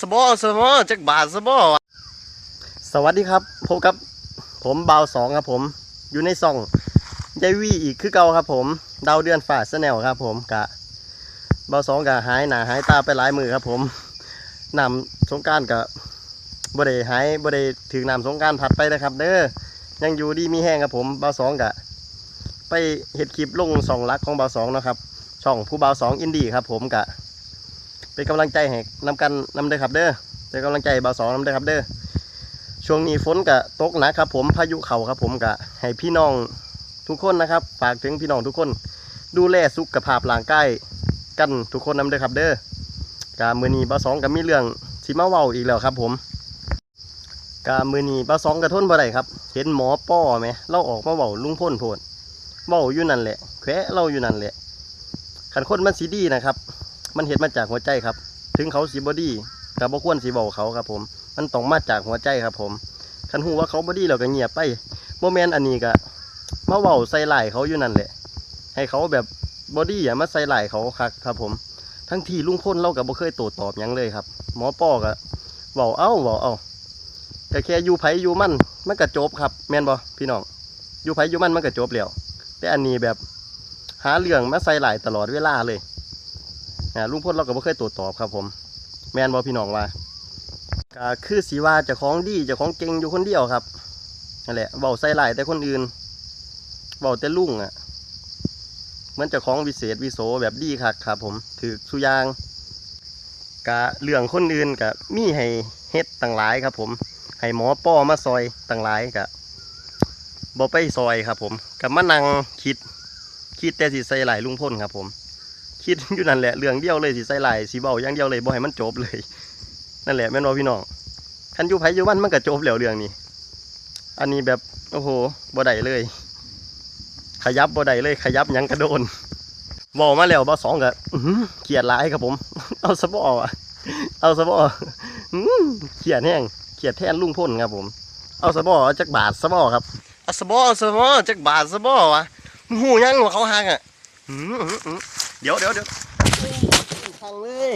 สบอสบอจักบาทสบอสวัสดีครับพบกับผมเบาสองครับผมอยู่ในซองยายวีอีกคือเก่าครับผมดาวเดือนฝ่าสแนลครับผมกะเบาสองกะหายหนาหายตาไปหลายมือครับผมนำสงการกะบ่ได้หายบ่ได้ถึงนำสงการผัดไปนะครับ เด้อยังอยู่ดีมีแห้งครับผมเบาสองกะไปเห็ดคลิปลงสองลักของเบาสองนะครับช่องผู้เบาสองอินดี้ครับผมกะ เป็นกำลังใจให้นำกันนำเด้อครับเด้อเป็นกำลังใจให้าวสองนำเด้อครับเด้อช่วงนี้ฝนกะตกหนะครับ ผมพายุเข่าครับ ผมกะให้พี่น้องทุกคนนะครับฝากถึงพี่น้องทุกคน ดูแลสุขภาพร่างกายกันทุกคนนำเด้อครับเด้อกะมือนี้เบาวสองกับมีเรื่องสิมาเว้าอีกแล้วครับ ผมกะมือนี้เบาวสองกะทนบ่ได้ครับ เห็นหมอป้อไหมเราออกมาเว้าลุงพ่นโพดเว้าอยู่นั่นแหละแควะเราอยู่นั่นแหละขันคนมันสีดีนะครับ มันเห็นมาจากหัวใจครับ ถึงเขาสีบอดี้กับบ่ควรสีเบาเขาครับผม มันต้องมาจากหัวใจครับผมคันหูว่าเขาบอดี้เราก็เงียบไปโมเมนต์อันนี้ก็มาเบาใส่ไหลเขาอยู่นั่นแหละ ให้เขาแบบบอดี้อย่ามาใส่ไหลเขาคักครับผม ทั้งที่ลุงพ่นเรากับบ่เคยโตตอบยังเลยครับ หมอป้อก็เบาเอ้าเบาเอ้าแต่แค่อยู่ไผอยู่มันมันก็จบครับ แมนบ่พี่น้องอยู่ไผอยู่มันมันก็จบแล้วแต่อันนี้แบบหาเรื่องมาใส่ไหลตลอดเวลาเลย อ่าลุงพลเราก็บ่เคยตรวจตอบครับผม แมนบอพี่น้องว่าก็คือสีว่าเจะของดีเจะของเก่งอยู่คนเดียวครับนั่นแหละเบาใส่หลายแต่คนอื่นเบาแต่ลุงอะเหมือนเจะของวิเศษวิโสแบบดีคักครับ ผมถือสุยางกะเรื่องคนอื่นกะมีให้เฮ็ดต่างหลายครับ ผมให้หมอป้อมาซอยต่างหลายกะบ่ไปซอยครับ ผมกับมานั่งคิดคิดแต่สิใส่หลายลุงพ่นครับ ผม คิดอยู่นั่นแหละเรื่องเดียวเลยสิใส่ไหลายสิเบาอย่างเดียวเลยบ่ให้มันจบเลย นั่นแหละแม่นบ่พี่น้องคันอยู่ไผอยู่มันมันก็จบแล้วเรื่องนี้ อันนี้แบบโอ้โหบ่ได้เลย ขยับบ่ได้เลย ขยับยังกระโดนเว้ามาแล้วบ่สองก็เกลียดหลายครับผม เอาซะบ่อะเอาซะบ่อเกลียดแห้งเกลียดแท่นลุงพ่นครับผม เอาซะบ่อจักบาทซะบ่ครับเอาซะบ่อาซะบ่จักบาทซะบ่วะหูยังว่าเขาหักอะ เดี๋ยวเดี๋ยวเดี๋ยวทางเลย